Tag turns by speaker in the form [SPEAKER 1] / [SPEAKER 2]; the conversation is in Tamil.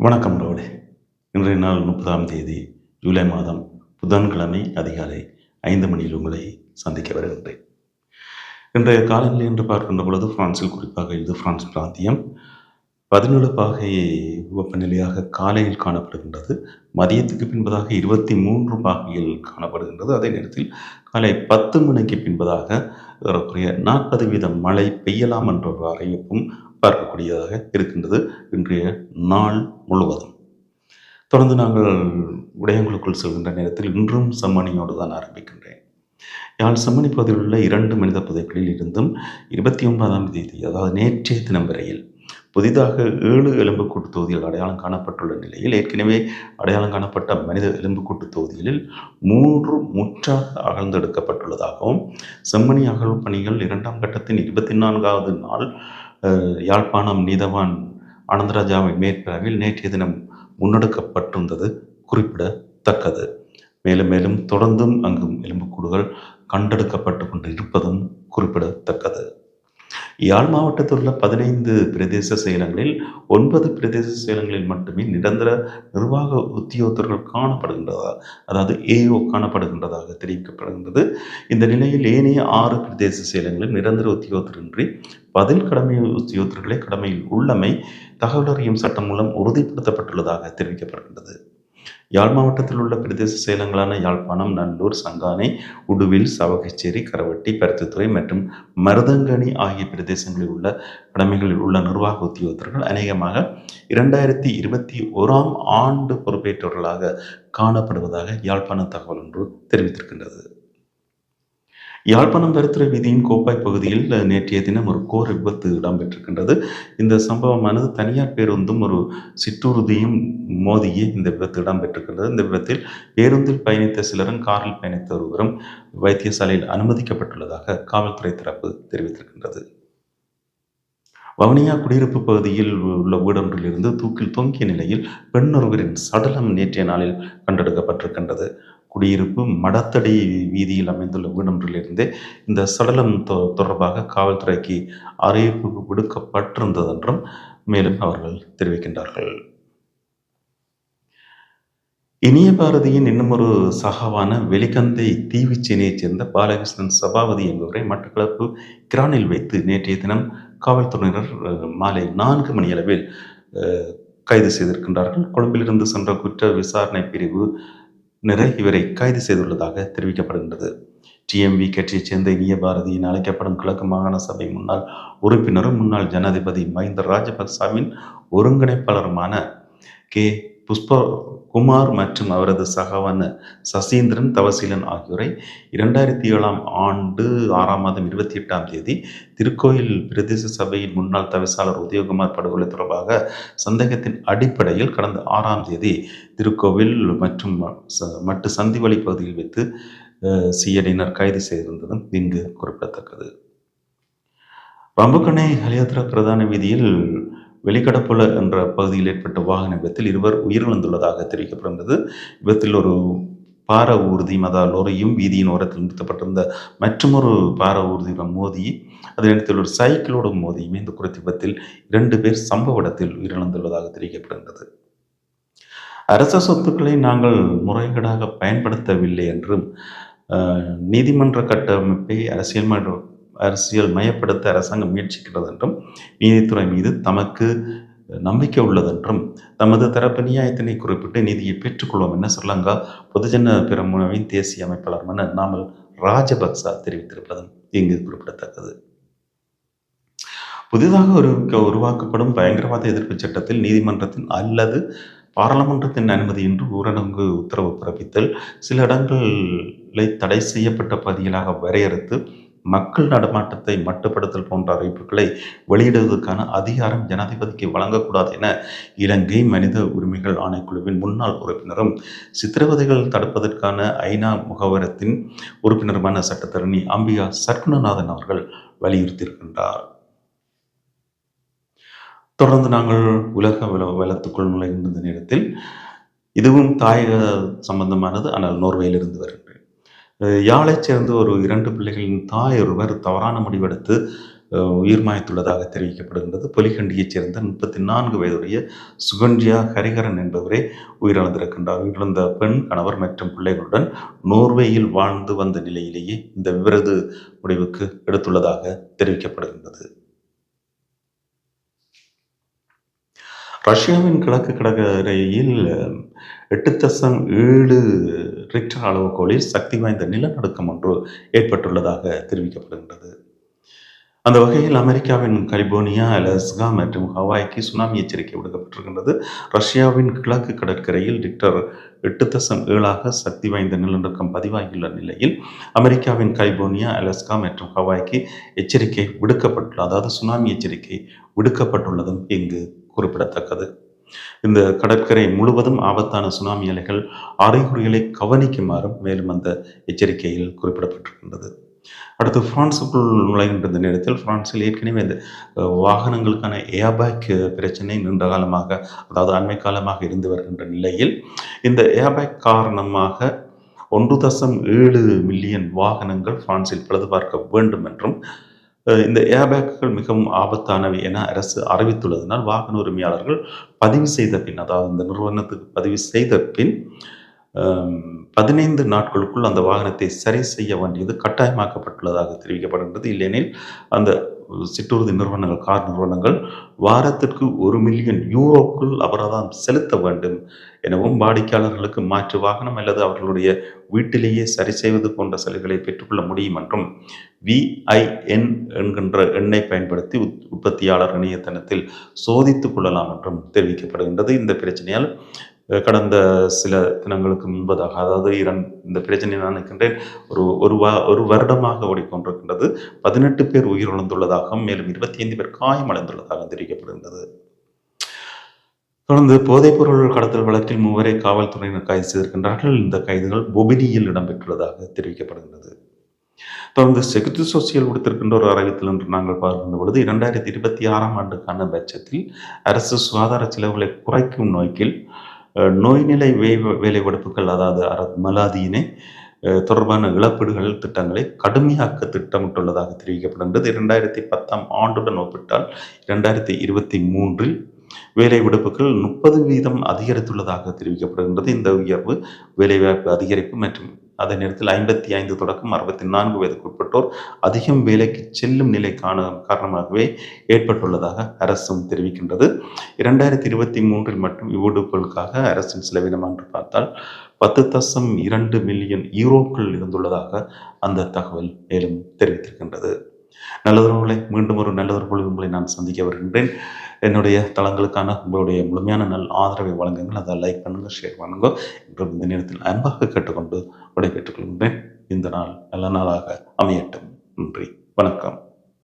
[SPEAKER 1] வணக்கம் ரோடு. இன்றைய நாள் முப்பதாம் தேதி ஜூலை மாதம் புதன்கிழமை அதிகாலை ஐந்து மணியில் உங்களை சந்திக்க வருகின்றேன். இன்றைய காலநிலை என்று பார்க்கின்ற பொழுது பிரான்சில் குறிப்பாக இது பிரான்ஸ் பிராந்தியம். பதினேழு பாகை வெப்பநிலையாக காலையில் காணப்படுகின்றது. மதியத்துக்கு பின்பதாக இருபத்தி மூன்று பாகையில் காணப்படுகின்றது. அதே நேரத்தில் காலை பத்து மணிக்கு பின்பதாக ஏறக்குறைய நாற்பது வீதம் மழை பெய்யலாம் என்ற ஒரு அறிவிப்பும் பார்க்கக்கூடியதாக இருக்கின்றது இன்றைய நாள் முழுவதும். தொடர்ந்து நாங்கள் விடயங்களுக்குள் செல்கின்ற நேரத்தில் இன்றும் செம்மணியோடு தான் ஆரம்பிக்கின்றேன். யாழ் செம்மணி பகுதியில் உள்ள இரண்டு மனித புதைகளில் இருந்தும் இருபத்தி ஒன்பதாம் தேதி அதாவது நேற்றைய தினம் வரையில் புதிதாக ஏழு எலும்புக்கூட்டு தொகுதிகள் அடையாளம் காணப்பட்டுள்ள நிலையில் ஏற்கனவே அடையாளம் காணப்பட்ட மனித எலும்புக்கூட்டு தொகுதிகளில் மூன்று முற்றாக அகழ்ந்தெடுக்கப்பட்டுள்ளதாகவும் செம்மணி அகழ்வு பணிகள் இரண்டாம் கட்டத்தின் இருபத்தி நான்காவது நாள் யாழ்ப்பாணம் நீதவான் ஆனந்தராஜாவை மேற்பிறவில் நேற்றைய தினம் முன்னெடுக்கப்பட்டிருந்தது குறிப்பிடத்தக்கது. மேலும் மேலும் தொடர்ந்தும் அங்கும் எலும்புக்கூடுகள் கண்டெடுக்கப்பட்டு கொண்டு இருப்பதும் குறிப்பிடத்தக்கது. யாழ் மாவட்டத்தில் உள்ள பதினைந்து பிரதேச செயலங்களில் ஒன்பது பிரதேச செயலங்களில் மட்டுமே நிரந்தர நிர்வாக உத்தியோகத்தர்கள் காணப்படுகின்றதா அதாவது ஏஓ காணப்படுகின்றதாக தெரிவிக்கப்படுகின்றது. இந்த நிலையில் ஏனைய ஆறு பிரதேச செயலங்களில் நிரந்தர உத்தியோகத்தரின்றி பதில் கடமை உத்தியோகத்தர்களே கடமையில் உள்ளமை தகவல் அறியும் சட்டம் மூலம் உறுதிப்படுத்தப்பட்டுள்ளதாக தெரிவிக்கப்படுகின்றது. யாழ் மாவட்டத்தில் உள்ள பிரதேச செயலங்களான யாழ்ப்பாணம் நல்லூர் சங்கானை உடுவில் சவகச்சேரி கரவட்டி பருத்தித்துறை மற்றும் மருதங்கனி ஆகிய பிரதேசங்களில் உள்ள கடமைகளில் உள்ள நிர்வாக உத்தியோகத்தர்கள் அநேகமாக இரண்டாயிரத்தி இருபத்தி ஓராம் ஆண்டு பொறுப்பேற்றவர்களாக காணப்படுவதாக யாழ்ப்பாண தகவல் ஒன்று தெரிவித்திருக்கின்றது. யாழ்ப்பாணம் பெருத்துறை வீதியின் கோப்பாய் பகுதியில் நேற்றைய தினம் ஒரு கோர விபத்து இடம்பெற்றிருக்கின்றது. இந்த சம்பவமானது தனியார் பேருந்தும் ஒரு சிற்றுறுதியும் மோதியே இந்த விபத்து இடம்பெற்றிருக்கின்றது. இந்த விபத்தில் பேருந்தில் பயணித்த சிலரும் காரில் பயணித்த ஒருவரும் வைத்தியசாலையில் அனுமதிக்கப்பட்டுள்ளதாக காவல்துறை தரப்பு தெரிவித்திருக்கின்றது. வவுனியா குடியிருப்பு பகுதியில் உள்ள வீடொன்றிலிருந்து தூக்கில் தொங்கிய நிலையில் பெண்ணொருவரின் சடலம் நேற்றைய நாளில் கண்டெடுக்கப்பட்டிருக்கின்றது. குடியிருப்பு மடத்தடி வீதியில் அமைந்துள்ள வீடொன்றிலிருந்தே இந்த சடலம் தொ- தொடர்பாக காவல்துறைக்கு அறிவிப்பு விடுக்கப்பட்டிருந்ததென்றும் மேலும் அவர்கள் தெரிவிக்கின்றார்கள். இனிய பாரதியின் இன்னுமொரு சகாவான வெலிகந்தை தீவுச்சேனையைச் சேர்ந்த பாலகிருஷ்ணன் சபாபதி என்பவரை மட்டக்களப்பு கிரானில் வைத்து நேற்றைய தினம் காவல்துறையினர் மாலை நான்கு மணியளவில் அளவில் கைது செய்திருக்கின்றார்கள். கொழும்பிலிருந்து சென்ற குற்ற விசாரணை பிரிவு நிறை இவரை கைது செய்துள்ளதாக தெரிவிக்கப்படுகின்றது. டிஎம்வி கட்சியைச் சேர்ந்த இனிய பாரதியின் அழைக்கப்படும் கிழக்கு மாகாண சபை முன்னாள் உறுப்பினரும் முன்னாள் ஜனாதிபதி மஹிந்த ராஜபக்சாவின் ஒருங்கிணைப்பாளருமான கே. புஷ்ப குமார் மற்றும் அவரது சகவன சசீந்திரன் தவசீலன் ஆகியோரை இரண்டாயிரத்தி ஏழாம் ஆண்டு ஆறாம் மாதம் இருபத்தி எட்டாம் தேதி திருக்கோயில் பிரதேச சபையின் முன்னாள் தவிசாளர் உதயகுமார் படுகொலை தொடர்பாக சந்தேகத்தின் அடிப்படையில் கடந்த ஆறாம் தேதி திருக்கோவில் மற்றும் மட்டு சந்திவழி பகுதியில் வைத்து சிஐடியினர் கைது செய்திருந்ததும் இங்கு குறிப்பிடத்தக்கது. ரம்புக்கணை ஹலியாத்ரா பிரதான வீதியில் வெளிக்கடப்புல என்ற பகுதியில் ஏற்பட்ட வாகன விபத்தில் இருவர் உயிரிழந்துள்ளதாக தெரிவிக்கப்படுகிறது விபத்தில் ஒரு பார ஊர்தி மதா லோரியும் வீதியின் ஓரத்தில் நிறுத்தப்பட்டிருந்த மற்றொரு பார ஊர்தியுடன் மோதி அதே நேரத்தில் ஒரு சைக்கிளோடு மோதியுமே இந்த குறித்த விபத்தில் இரண்டு பேர் சம்பவ இடத்தில் உயிரிழந்துள்ளதாக தெரிவிக்கப்படுகிறது அரச சொத்துக்களை நாங்கள் முறைகேடாக பயன்படுத்தவில்லை என்றும் நீதிமன்ற கட்டமைப்பை அரசியல் அரசியல் மயப்படுத்த அரசாங்கம் முயற்சிக்கிறது என்றும் நீதித்துறை மீது தமக்கு நம்பிக்கை உள்ளதென்றும் தமது தரப்பு நியாயத்தினை குறிப்பிட்டு நீதியை பெற்றுக்கொள்வோம் என ஸ்ரீலங்கா பொதுஜன பெருமுனவின் தேசிய அமைப்பாளர் நாமல் ராஜபக்ச தெரிவித்திருப்பதும் இங்கு குறிப்பிடத்தக்கது. புதிதாக ஒரு உருவாக்கப்படும் பயங்கரவாத எதிர்ப்பு சட்டத்தில் நீதிமன்றத்தின் அல்லது பாராளுமன்றத்தின் அனுமதியின்றி ஊரடங்கு உத்தரவு பிறப்பித்தல் சில இடங்களை தடை செய்யப்பட்ட பகுதிகளாக வரையறுத்து மக்கள் நடமாட்டத்தை மட்டுப்படுத்தல் போன்ற அறிவிப்புகளை வெளியிடுவதற்கான அதிகாரம் ஜனாதிபதிக்கு வழங்கக்கூடாது என இலங்கை மனித உரிமைகள் ஆணைக்குழுவின் முன்னாள் உறுப்பினரும் சித்திரவதைகள் தடுப்பதற்கான ஐநா முகவரத்தின் உறுப்பினருமான சட்டத்தரணி அம்பிகா சர்க்குணநாதன் அவர்கள் வலியுறுத்தியிருக்கின்றார். தொடர்ந்து நாங்கள் உலக வள வளத்துக்குள் நுழைகின்ற நேரத்தில் இதுவும் தாயக சம்பந்தமானது. ஆனால் நோர்வேயிலிருந்து வருகின்றது யாழைச் சேர்ந்த ஒரு இரண்டு பிள்ளைகளின் தாய் ஒருவர் தவறான முடிவெடுத்து உயிர் மாய்த்துள்ளதாக தெரிவிக்கப்படுகின்றது. பொலிகண்டியைச் சேர்ந்த முப்பத்தி நான்கு வயதுடைய சுகன்ஜியா ஹரிஹரன் என்பவரே உயிரிழந்திருக்கின்றார். உயிரிழந்த பெண் கணவர் மற்றும் பிள்ளைகளுடன் நோர்வேயில் வாழ்ந்து வந்த நிலையிலேயே இந்த விவரது முடிவுக்கு எடுத்துள்ளதாக தெரிவிக்கப்படுகின்றது. ரஷ்யாவின் கிழக்கு கடற்கரையில் எட்டு தசம் ஏழு ரிக்டர் அளவுகோலில் சக்தி வாய்ந்த நிலநடுக்கம் ஒன்று ஏற்பட்டுள்ளதாக தெரிவிக்கப்படுகின்றது. அந்த வகையில் அமெரிக்காவின் கலிபோர்னியா அலஸ்கா மற்றும் ஹவாய்க்கு சுனாமி எச்சரிக்கை விடுக்கப்பட்டிருக்கின்றது. ரஷ்யாவின் கிழக்கு கடற்கரையில் ரிக்டர் எட்டு தசம் ஏழாக சக்தி வாய்ந்த நிலநடுக்கம் பதிவாகியுள்ள நிலையில் அமெரிக்காவின் கலிபோர்னியா அலஸ்கா மற்றும் ஹவாய்க்கு எச்சரிக்கை விடுக்கப்பட்டுள்ள அதாவது சுனாமி எச்சரிக்கை விடுக்கப்பட்டுள்ளதும் இங்கு குறிப்பிடத்தக்கது. இந்த கடற்கரை முழுவதும் ஆபத்தான சுனாமி அலைகள் அறிகுறிகளை கவனிக்குமாறும் மேலும் அந்த எச்சரிக்கையில் குறிப்பிடப்பட்டிருக்கின்றது. அடுத்து பிரான்ஸுக்குள் நுழைகின்ற இந்த நேரத்தில் பிரான்சில் ஏற்கனவே இந்த வாகனங்களுக்கான ஏபேக் பிரச்சனை நீண்ட காலமாக அதாவது அண்மை காலமாக இருந்து வருகின்ற நிலையில் இந்த ஏபேக் காரணமாக ஒன்று தசம் ஏழு மில்லியன் வாகனங்கள் பிரான்சில் பழுது பார்க்க வேண்டும் என்றும் இந்த ஏர்பேக்குகள் மிகவும் ஆபத்தானவை என அரசு அறிவித்துள்ளதனால் வாகன உரிமையாளர்கள் பதிவு செய்த பின் அதாவது இந்த நிறுவனத்துக்கு பதிவு செய்த பின் பதினைந்து நாட்களுக்குள் அந்த வாகனத்தை சரி செய்ய வேண்டியது கட்டாயமாக்கப்பட்டுள்ளதாக தெரிவிக்கப்படுகின்றது. இல்லையெனில் அந்த சிற்றுறுதி நிறுவனங்கள் கார் நிறுவனங்கள் வாரத்திற்கு ஒரு மில்லியன் யூரோக்குள் அபராதம் செலுத்த வேண்டும் எனவும் வாடிக்கையாளர்களுக்கு மாற்று வாகனம் அல்லது அவர்களுடைய வீட்டிலேயே சரி செய்வது போன்ற சலுகைகளை பெற்றுக்கொள்ள முடியும் என்றும் விஐஎன் என்கின்ற எண்ணை பயன்படுத்தி உற்பத்தியாளர் இணையதளத்தில் சோதித்துக் கொள்ளலாம் என்றும் தெரிவிக்கப்படுகின்றது. இந்த பிரச்சனையால் கடந்த சில தினங்களுக்கு முன்பதாக அதாவது இரண் இந்த பிரச்சனை நான் நினைக்கின்றேன் ஒரு ஒரு வா ஒரு வருடமாக ஓடிக்கொண்டிருக்கின்றது. பதினெட்டு பேர் உயிரிழந்துள்ளதாகவும் மேலும் இருபத்தி ஐந்து பேர் காயமடைந்துள்ளதாக தெரிவிக்கப்படுகின்றது. தொடர்ந்து போதைப்பொருள் கடத்தல் வழக்கில் மூவரை காவல்துறையினர் கைது செய்திருக்கின்றார்கள். இந்த கைதுகள் பொபினியில் இடம்பெற்றுள்ளதாக தெரிவிக்கப்படுகின்றது. தொடர்ந்து செகுத்து சோசியல் கொடுத்திருக்கின்ற ஒரு அறிவித்தல் என்று நாங்கள் பார்க்கின்ற பொழுது இரண்டாயிரத்தி இருபத்தி ஆறாம் ஆண்டுக்கான பட்ஜெட்டில் அரசு சுகாதார செலவுகளை குறைக்கும் நோக்கில் நோய்நிலை வே வேலைவாய்ப்புகள் அதாவது அர- மலாதியினை தொடர்பான இழப்பீடுகள் திட்டங்களை கடுமையாக்க திட்டமிட்டுள்ளதாக தெரிவிக்கப்படுகின்றது. இரண்டாயிரத்தி பத்தாம் ஆண்டுடன் ஒப்பிட்டால் இரண்டாயிரத்தி இருபத்தி மூன்றில் வேலை விடுப்புகள் முப்பது வீதம் அதிகரித்துள்ளதாக தெரிவிக்கப்படுகின்றது. இந்த உயர்வு வேலைவாய்ப்பு அதிகரிப்பு மற்றும் அதே நேரத்தில் ஐம்பத்தி ஐந்து தொடக்கம் அறுபத்தி நான்கு வயதுக்குட்பட்டோர் அதிகம் வேலைக்கு செல்லும் நிலை காண காரணமாகவே ஏற்பட்டுள்ளதாக அரசும் தெரிவிக்கின்றது. இரண்டாயிரத்தி இருபத்தி மூன்றில் மட்டும் இவ்விடுப்புகளுக்காக அரசின் செலவினம் என்று பார்த்தால் பத்து தசம் இரண்டு மில்லியன் யூரோக்கள் இருந்துள்ளதாக அந்த தகவல் மேலும் தெரிவித்திருக்கின்றது. நல்லதொருவர்களை மீண்டும் ஒரு நல்லதொரு பொழுது உங்களை நான் சந்திக்க வருகின்றேன். என்னுடைய தளங்களுக்கான உங்களுடைய முழுமையான நல் ஆதரவை வழங்குங்கள். அதை லைக் பண்ணுங்கள் ஷேர் பண்ணுங்கள் என்றும் இந்த நேரத்தில் அன்பாக கேட்டுக்கொண்டு விடைபெற்றுக் கொள்கின்றேன். இந்த நாள் நல்ல நாளாக அமையட்டும். நன்றி. வணக்கம்.